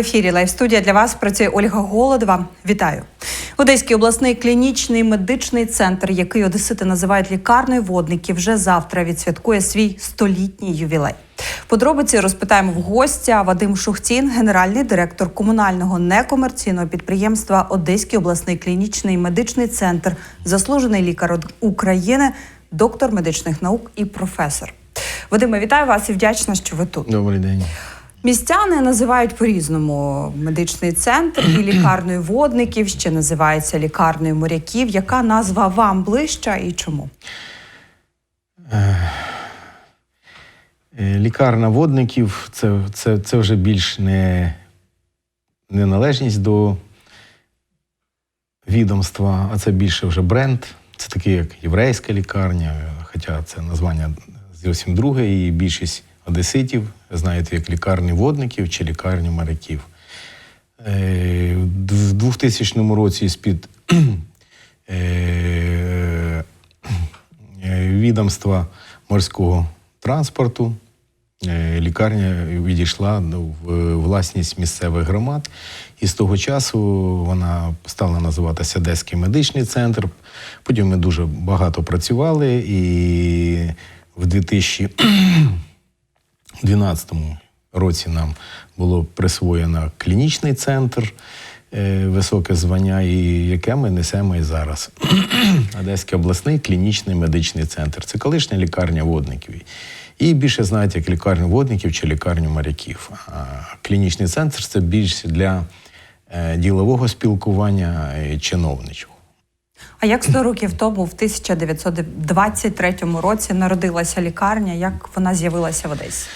ефірі Лайв студія для вас працює Ольга Голодова. Вітаю. Одеський обласний клінічний медичний центр, який одесити називають лікарною водників, вже завтра відсвяткує свій столітній ювілей. Подробиці розпитаємо в гостя Вадим Шухтін, генеральний директор комунального некомерційного підприємства Одеський обласний клінічний медичний центр, заслужений лікар України, доктор медичних наук і професор. Вадиме, вітаю вас і вдячна, що ви тут. Добрий день. Містяни називають по-різному медичний центр і лікарною водників, ще називається лікарною моряків. Яка назва вам ближча і чому? Е, Лікарна водників це, це, це вже більш не, не належність до відомства, а це більше вже бренд. Це такий, як єврейська лікарня, хоча це названня зовсім друге, і більшість одеситів знають як лікарні водників чи лікарні моряків. Е, В 2000 році з-під е, е, відомства морського транспорту лікарня відійшла ну, в власність місцевих громад, і з того часу вона стала називатися Одеський медичний центр. Потім ми дуже багато працювали, і в 2012 році нам було присвоєно клінічний центр, е, високе звання, і яке ми несемо і зараз. Одеський обласний клінічний медичний центр. Це колишня лікарня водників. І більше знають як лікарню водників чи лікарню моряків. А клінічний центр це більше для е, ділового спілкування чиновничого. А як 100 років тому, в 1923 році, народилася лікарня? Як вона з'явилася в Одесі?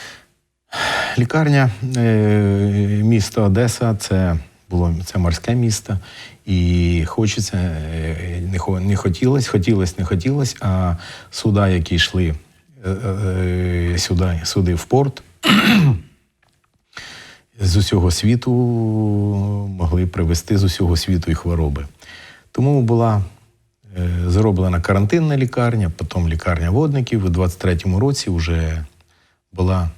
Лікарня е, міста Одеса це було це морське місто, і хочеться е, не, хо- не хотілося, хотілося, не хотілося, а суда, які йшли е, сюди, сюди в порт, з усього світу могли привезти з усього світу і хвороби. Тому була зроблена карантинна лікарня, потім лікарня водників. У 23-му році вже була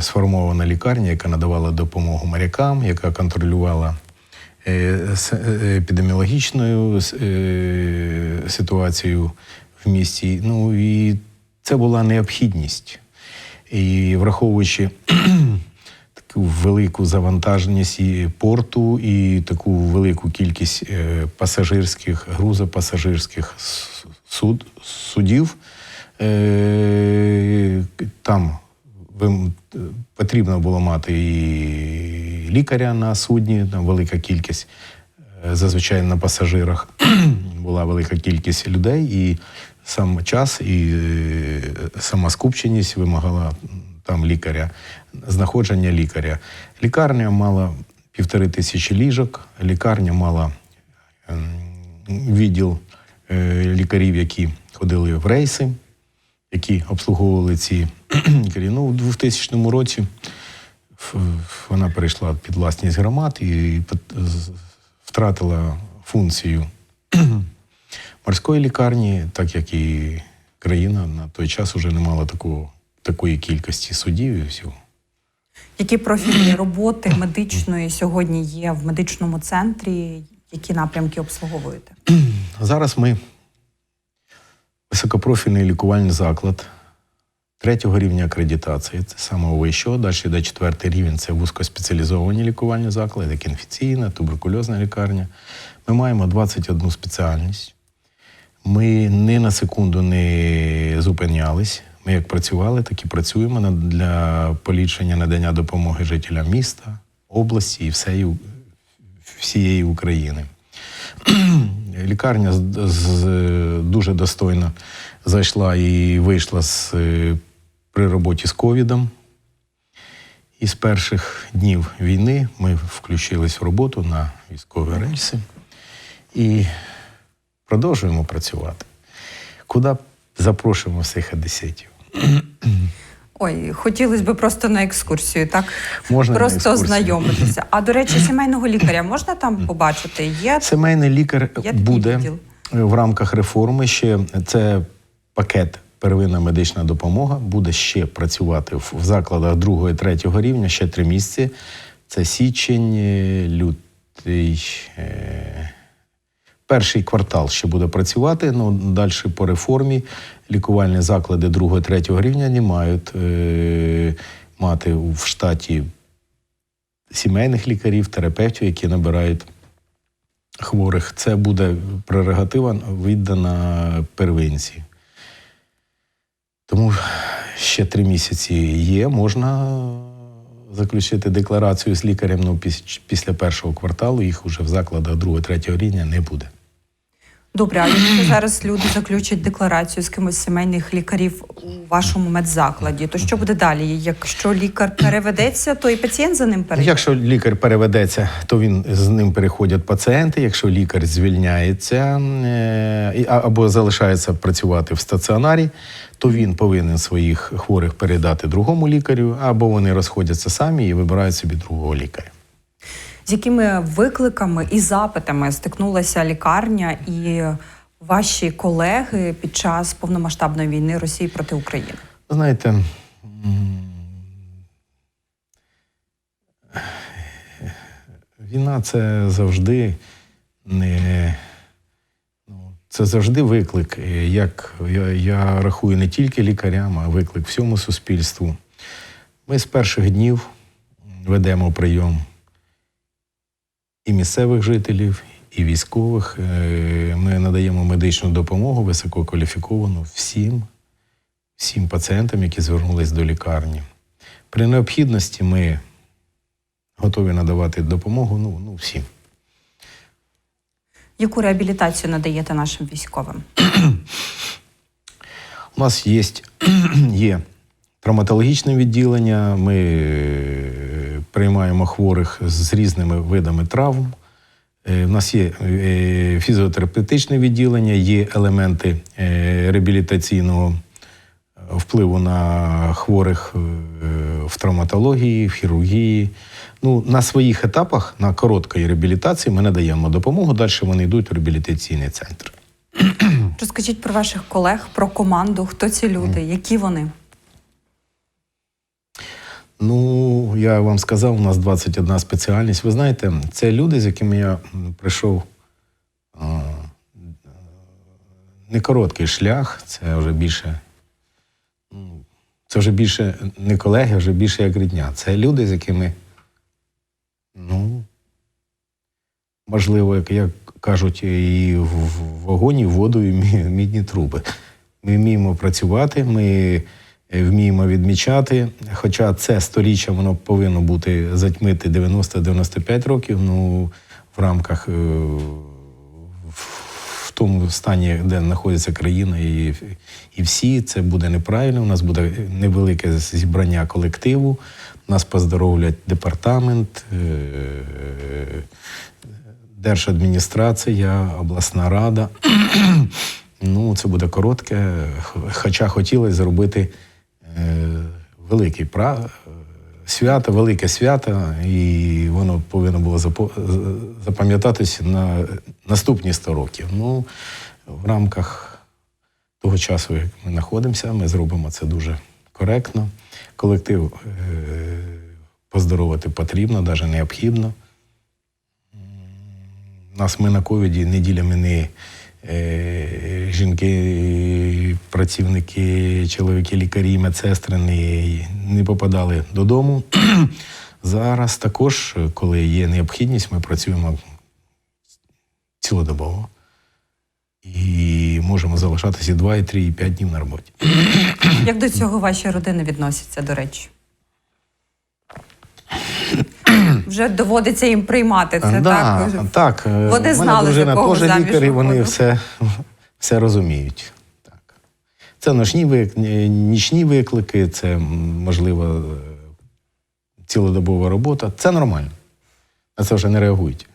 сформована лікарня, яка надавала допомогу морякам, яка контролювала е, е, епідеміологічною е, ситуацію в місті. Ну і це була необхідність. І враховуючи таку велику завантаженість порту, і таку велику кількість е, пасажирських, грузопасажирських суд, судів, е, там потрібно було мати і лікаря на судні, там велика кількість. Е, Зазвичай на пасажирах була велика кількість людей, і сам час і е, сама скупченість вимагала там лікаря, знаходження лікаря. Лікарня мала півтори тисячі ліжок, лікарня мала ем, відділ е, лікарів, які ходили в рейси, які обслуговували ці. Ну, у 2000 році вона перейшла під власність громад і втратила функцію морської лікарні, так як і країна на той час вже не мала такого, такої кількості суддів і всього. Які профільні роботи медичної сьогодні є в медичному центрі? Які напрямки обслуговуєте? Зараз ми високопрофільний лікувальний заклад третього рівня акредитації, це самого вищого. Далі йде четвертий рівень це вузькоспеціалізовані лікувальні заклади, як інфекційна, туберкульозна лікарня. Ми маємо 21 спеціальність. Ми ні на секунду не зупинялись. Ми як працювали, так і працюємо для поліпшення надання допомоги жителям міста, області і всієї, всієї України. Лікарня з, з- дуже достойно зайшла і вийшла з, е, при роботі з ковідом. І з перших днів війни ми включились в роботу на військові рельси і продовжуємо працювати. Куди запрошуємо всіх одеситів? Ой, хотілося б просто на екскурсію, так? Можна просто екскурсію. ознайомитися. А до речі, сімейного лікаря можна там побачити? Є Сімейний лікар такий буде відділ? в рамках реформи. Ще це пакет первинна медична допомога буде ще працювати в закладах другого і третього рівня ще три місяці. Це січень, е, лютий. е, Перший квартал ще буде працювати, ну далі по реформі лікувальні заклади 2-3 рівня не мають е, мати в штаті сімейних лікарів, терапевтів, які набирають хворих. Це буде прерогатива віддана первинці. Тому ще три місяці є, можна заключити декларацію з лікарем. Ну, піс- після першого кварталу їх уже в закладах 2-3 рівня не буде. Добре, а якщо зараз люди заключать декларацію з кимось сімейних лікарів у вашому медзакладі, то що буде далі? Якщо лікар переведеться, то і пацієнт за ним перейде? Якщо лікар переведеться, то він з ним переходять пацієнти. Якщо лікар звільняється е, або залишається працювати в стаціонарі, то він повинен своїх хворих передати другому лікарю, або вони розходяться самі і вибирають собі другого лікаря. З якими викликами і запитами стикнулася лікарня і ваші колеги під час повномасштабної війни Росії проти України? Знаєте, війна це завжди не. ну, Це завжди виклик. Як я, я рахую не тільки лікарям, а виклик всьому суспільству. Ми з перших днів ведемо прийом і місцевих жителів, і військових. Е, Ми надаємо медичну допомогу висококваліфіковану всім всім пацієнтам, які звернулись до лікарні. При необхідності ми готові надавати допомогу ну, ну, всім. Яку реабілітацію надаєте нашим військовим? У нас є, є травматологічне відділення, ми приймаємо хворих з різними видами травм. Е, У нас є е, фізіотерапевтичне відділення, є елементи е, реабілітаційного впливу на хворих е, в травматології, в хірургії. Ну, на своїх етапах, на короткої реабілітації, ми надаємо допомогу. Далі вони йдуть в реабілітаційний центр. Розкажіть про ваших колег, про команду, хто ці люди, які вони? Ну, я вам сказав, у нас 21 спеціальність. Ви знаєте, це люди, з якими я прийшов не короткий шлях, це вже більше. ну, Це вже більше не колеги, вже більше як рідня. Це люди, з якими, ну, можливо, як, як кажуть, і в в вогонь, і воду, і мідні труби. Ми вміємо працювати, ми вміємо відмічати. Хоча це сторіччя воно повинно бути затьмити 90-95 років. Ну, в рамках е, в тому стані, де знаходиться країна, і, і всі це буде неправильно. У нас буде невелике зібрання колективу. Нас поздоровлять департамент. е, Держадміністрація, обласна рада. ну, це буде коротке, хоча хотілося зробити е, великий пра... е, свято, велике свято, і воно повинно було запо- запам'ятатися на наступні 100 років. Ну, в рамках того часу, як ми знаходимося, ми зробимо це дуже коректно. Колектив е, поздоровити потрібно, навіть необхідно. Нас ми на ковіді неділями не е, жінки, працівники, чоловіки, лікарі, медсестри не, не попадали додому. Зараз також, коли є необхідність, ми працюємо цілодобово. І можемо залишатися і 2, і 3, і 5 днів на роботі. Як до цього ваші родини відносяться, до речі? Вже доводиться їм приймати це, да, так? так. Вони знали, за дружина кого теж лікар, і вони все, все розуміють. Так. Це ночні, вик- нічні виклики, це можливо е, цілодобова робота. Це нормально. На це вже не реагують.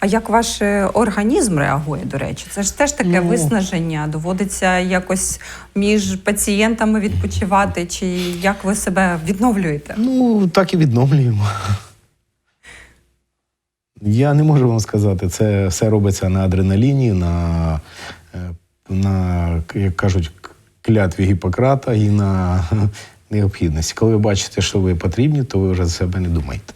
А як ваш е, організм реагує, до речі? Це ж теж таке Ну. виснаження. Доводиться якось між пацієнтами відпочивати, чи як ви себе відновлюєте? Ну, так і відновлюємо. Я не можу вам сказати, це все робиться на адреналіні, на, е, на як кажуть, клятві Гіппократа і на необхідності. Коли ви бачите, що ви потрібні, то ви вже за себе не думаєте.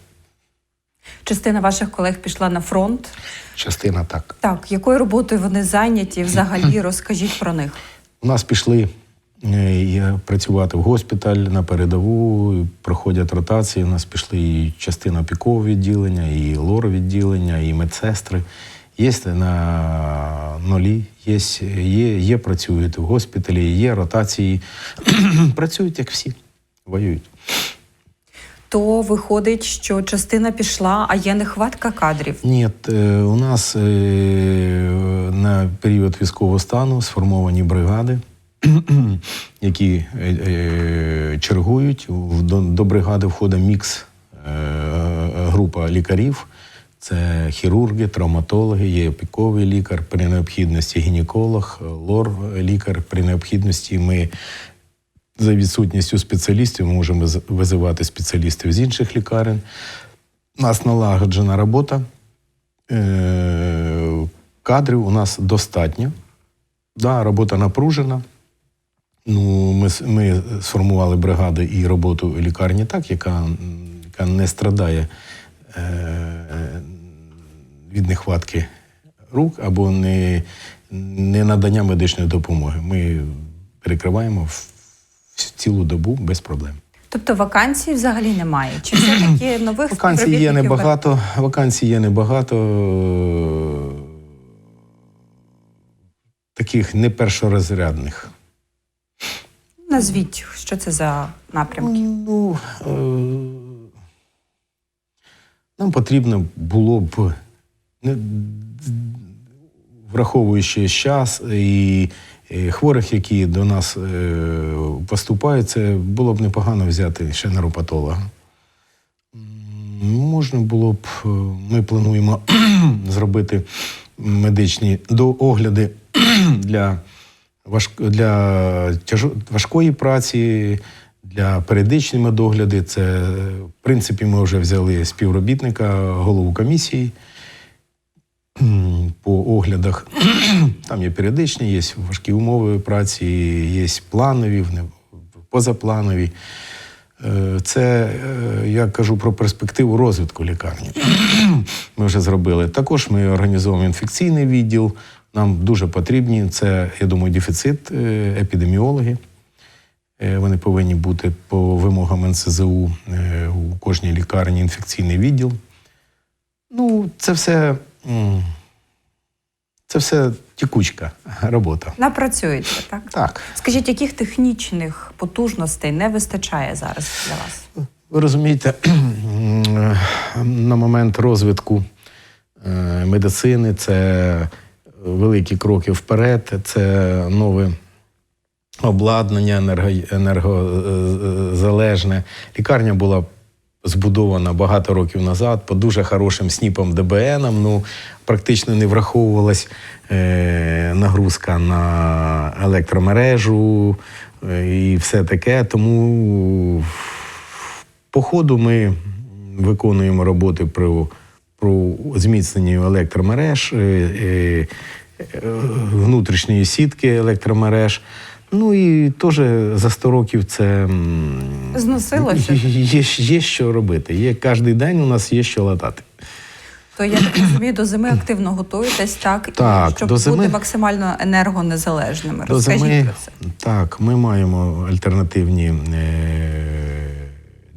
Частина ваших колег пішла на фронт. Частина так. Так, якою роботою вони зайняті? Взагалі розкажіть про них. У нас пішли е, працювати в госпіталь на передову, проходять ротації. У нас пішли і частина опікового відділення, і лор відділення, і медсестри. Є на нулі, є, є, є працюють в госпіталі, є ротації. працюють як всі, воюють. То виходить, що частина пішла, а є нехватка кадрів. Ні, е, у нас е, на період військового стану сформовані бригади, які е, чергують. До, бригади входить мікс група лікарів. Це хірурги, травматологи, є опіковий лікар, при необхідності гінеколог, лор лікар. При необхідності ми за відсутністю спеціалістів ми можемо визивати спеціалістів з інших лікарень. У нас налагоджена робота. Е, Кадрів у нас достатньо. Да, робота напружена. Ну, ми, ми сформували бригаду і роботу лікарні так, яка, яка не страдає е, від нехватки рук або не, не надання медичної допомоги. Ми перекриваємо в цілу добу без проблем. Тобто вакансій взагалі немає. Чи все таки нових Вакансій є небагато. Вакансій є небагато. Таких не першорозрядних. Назвіть, що це за напрямки. Ну, е, нам потрібно було б, не- враховуючи час і хворих, які до нас е, поступають, це було б непогано взяти ще нейропатолога. Можна було б, е, ми плануємо зробити медичні доогляди для, для важкої праці, для періодичні медогляди. Це, в принципі, ми вже взяли співробітника, голову комісії по оглядах. Там є періодичні, є важкі умови праці, є планові, позапланові. Е, Це е, я кажу про перспективу розвитку лікарні. Ми вже зробили. Також ми організовуємо інфекційний відділ. Нам дуже потрібні. Це, я думаю, дефіцит е, епідеміологи. Вони повинні бути по вимогам НСЗУ у кожній лікарні інфекційний відділ. Ну, це все, це все тікучка робота. Напрацюєте, так? Так. Скажіть, яких технічних потужностей не вистачає зараз для вас? Ви розумієте, на момент розвитку е, медицини це великі кроки вперед, це нове обладнання енерго, енергозалежне. Лікарня була збудована багато років назад по дуже хорошим сніпам ДБНам. Ну, практично не враховувалась е, нагрузка на електромережу е, і все таке. Тому по ходу ми виконуємо роботи про, про зміцнення електромереж, е, е, е, внутрішньої сітки електромереж. Ну і теж за 100 років це Зносилося? Є, є що робити. Є кожен день у нас є що латати. То я так розумію, до зими активно готуєтесь, так? Так, щоб до зими- бути максимально енергонезалежними. До Розкажіть зими, про це. так, ми маємо альтернативні е,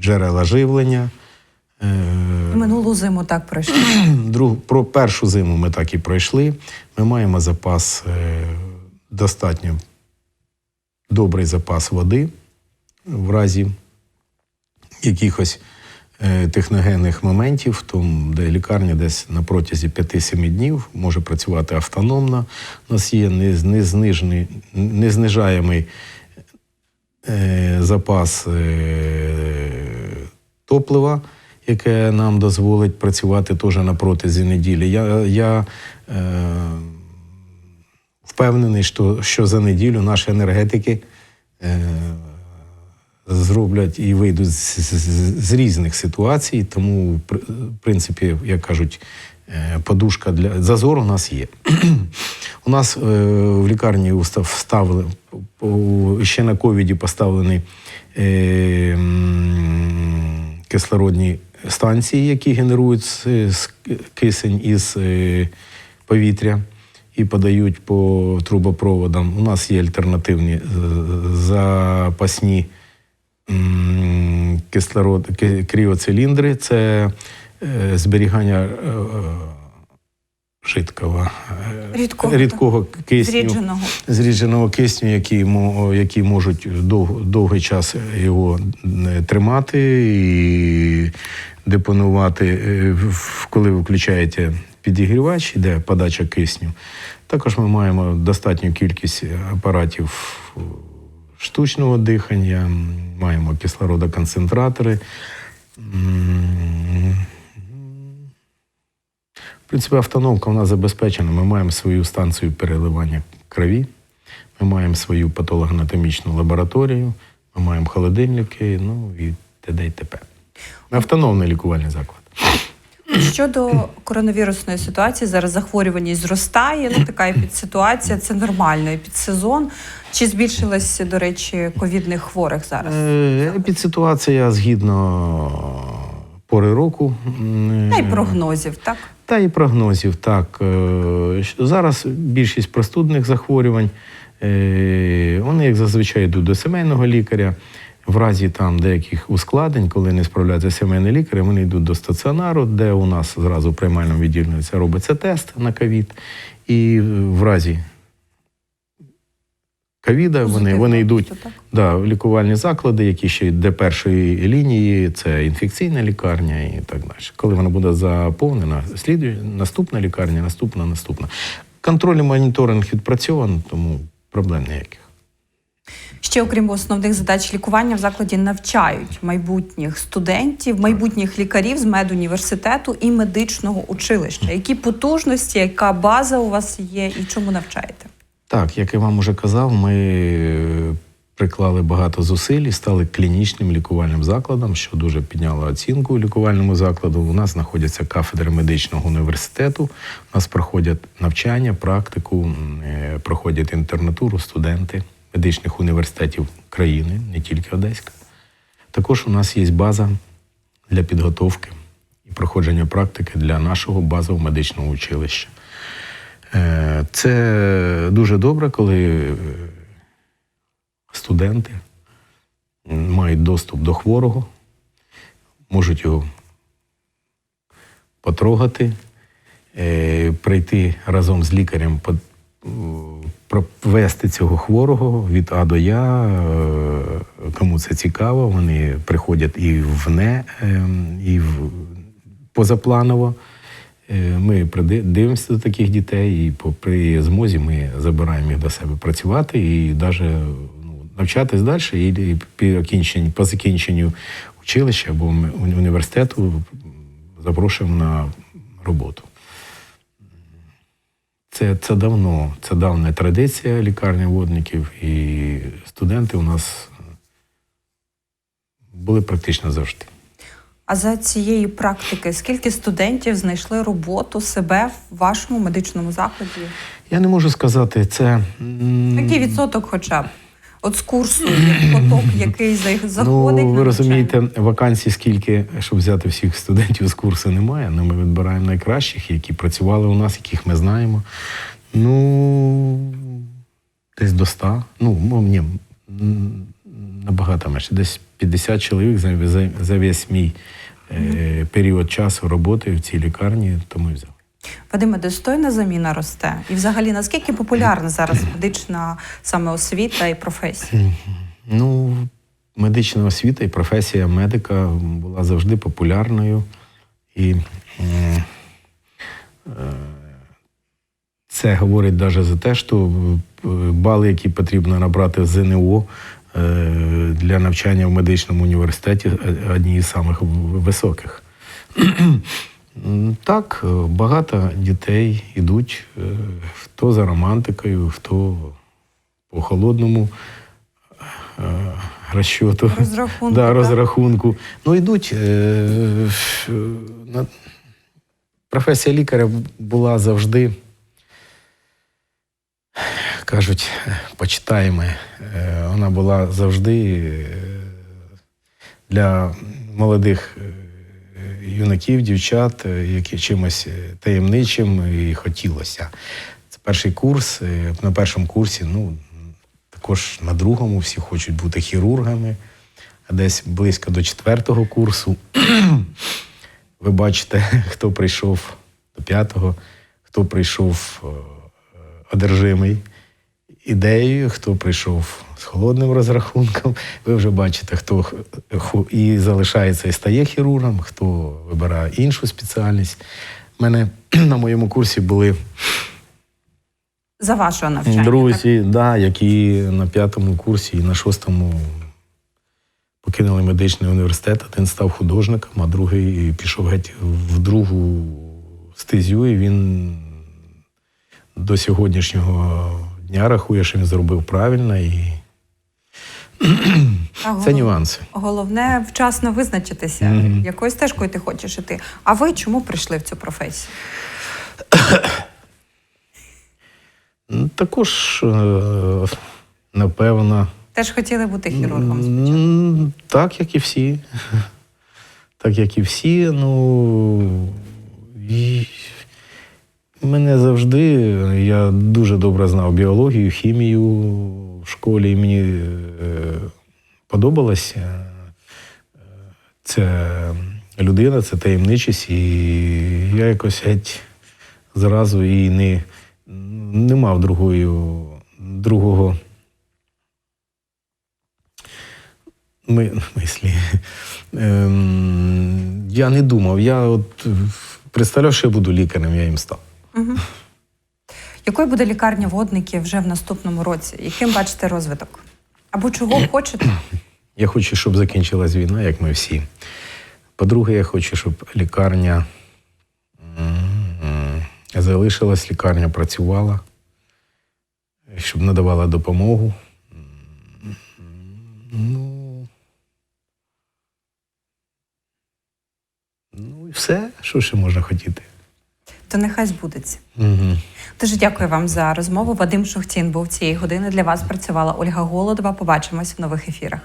джерела живлення. Е, Минулу зиму так пройшли. Друг, про першу зиму ми так і пройшли. Ми маємо запас, е, достатньо добрий запас води в разі якихось е, техногенних моментів, тому де лікарня десь на протязі 5-7 днів може працювати автономно. У нас є не- незнижений- незнижаємий е, запас е, топлива, яке нам дозволить працювати теж на протязі неділі. Я, я е, впевнений, що, що за неділю наші енергетики е, зроблять і вийдуть з, з, з- різних ситуацій. Тому, в принципі, як кажуть, е, подушка для зазор у нас є. у нас е, в лікарні вставили ще на ковіді поставлений е, кислородні станції, які генерують кисень із е, повітря і подають по трубопроводам. У нас є альтернативні е, запасні кислород, кріоциліндри. Це е, зберігання е, жидкого, Рідкого, рідкого кисню Зрідженого. зрідженого кисню, які, які можуть дов, довгий час його тримати і депонувати, коли ви включаєте підігрівач, іде подача кисню. Також ми маємо достатню кількість апаратів штучного дихання, маємо кислородоконцентратори. В принципі, автономка у нас забезпечена. Ми маємо свою станцію переливання крові, ми маємо свою патологоанатомічну лабораторію, ми маємо холодильники, ну і т.д. і т.п. Автономний лікувальний заклад. Щодо коронавірусної ситуації, зараз захворюваність зростає. Ну така епідситуація, це нормально. Епідсезон. Чи збільшилось, до речі, ковідних хворих зараз? Е, Епідситуація згідно пори року. Та й прогнозів, так? Та і прогнозів, так. Е, Зараз більшість простудних захворювань, е, вони, як зазвичай, йдуть до сімейного лікаря. В разі там деяких ускладнень, коли не справляється сімейний лікар, вони йдуть до стаціонару, де у нас зразу в приймальному відділенні робиться тест на ковід. І в разі ковіда вони, вони йдуть? Да, в лікувальні заклади, які ще йде першої лінії, це інфекційна лікарня і так далі. Коли вона буде заповнена, слідує наступна лікарня, наступна, наступна. Контроль і моніторинг відпрацьований, тому проблем ніяких. Ще окрім основних задач лікування в закладі навчають майбутніх студентів, майбутніх лікарів з медуніверситету і медичного училища. Які потужності, яка база у вас є і чому навчаєте? Так, як я вам уже казав, ми приклали багато зусиль і стали клінічним лікувальним закладом, що дуже підняло оцінку лікувальному закладу. У нас знаходяться кафедри медичного університету. У нас проходять навчання, практику, е, проходять інтернатуру студенти медичних університетів країни, не тільки Одеська. Також у нас є база для підготовки і проходження практики для нашого базового медичного училища. Е, Це дуже добре, коли е, студенти мають доступ до хворого, можуть його потрогати, е, прийти разом з лікарем, провести цього хворого від А до Я. Е, Кому це цікаво, вони приходять і в НЕ, ем, і в позапланово. Е, Ми дивимося до таких дітей, і при змозі ми забираємо їх до себе працювати і навіть ну, навчатись далі. І, по закінченню училища або університету запрошуємо на роботу. Це, це давно, це давня традиція лікарні водників, і студенти у нас були практично завжди. А за цієї практики, скільки студентів знайшли роботу себе в вашому медичному закладі? Я не можу сказати, це. Який відсоток, хоча б? От з курсу поток, який за- заходить. Ну, ви розумієте, вакансій скільки, щоб взяти всіх студентів з курсу, немає. Ну, ми відбираємо найкращих, які працювали у нас, яких ми знаємо. Ну, десь до 100. Ну, ні, набагато менше. Десь 50 чоловік за, за, за весь мій е, період часу роботи в цій лікарні, тому і взяли. Вадиме, достойна заміна росте. І взагалі, наскільки популярна зараз медична саме освіта і професія? Ну, медична освіта і професія медика була завжди популярною. І е, це говорить навіть за те, що е, бали, які потрібно набрати в ЗНО е, для навчання в медичному університеті, е, одні з самих високих. Так, е, багато дітей йдуть е, хто за романтикою, хто по холодному е, розчоту. Розрахунку, Да, розрахунку. Ну, йдуть. Професія лікаря була завжди, кажуть, почитаємо. Вона була завжди для молодих юнаків, дівчат, е, які чимось е, таємничим і хотілося. Це перший курс. е, На першому курсі, ну, також на другому всі хочуть бути хірургами. А десь близько до четвертого курсу ви бачите, хто прийшов до п'ятого, хто прийшов е, одержимий ідеєю, хто прийшов холодним розрахунком. Ви вже бачите, хто і залишається і стає хірургом, хто вибирає іншу спеціальність. У мене на моєму курсі були За вашого навчання. так? друзі, да, які на п'ятому курсі і на шостому покинули медичний університет. Один став художником, а другий пішов геть в другу стезю, і він до сьогоднішнього дня рахує, що він зробив правильно, і це нюанси. Головне вчасно визначитися, якою стежкою ти хочеш іти. А ви чому прийшли в цю професію? Ну, Також, е, напевно, Теж хотіли бути хірургом. М, Так, як і всі. Так, як і всі. Ну і мене завжди, я дуже добре знав біологію, хімію в школі, і мені е, подобалася е, ця людина, це таємничість, і я якось геть зразу і не, не мав другої, другого ми, мислі. Ем, я не думав. Я от представляв, що я буду лікарем, я їм став. Угу. Якою буде лікарня водників вже в наступному році? Яким бачите розвиток? Або чого хочете? Я хочу, щоб закінчилась війна, як ми всі. По-друге, я хочу, щоб лікарня залишилась, лікарня працювала, щоб надавала допомогу. Ну, ну і все, що ще можна хотіти. То нехай збудеться. Угу. Дуже дякую вам за розмову. Вадим Шухтін був цієї години. Для вас працювала Ольга Голодова. Побачимось в нових ефірах.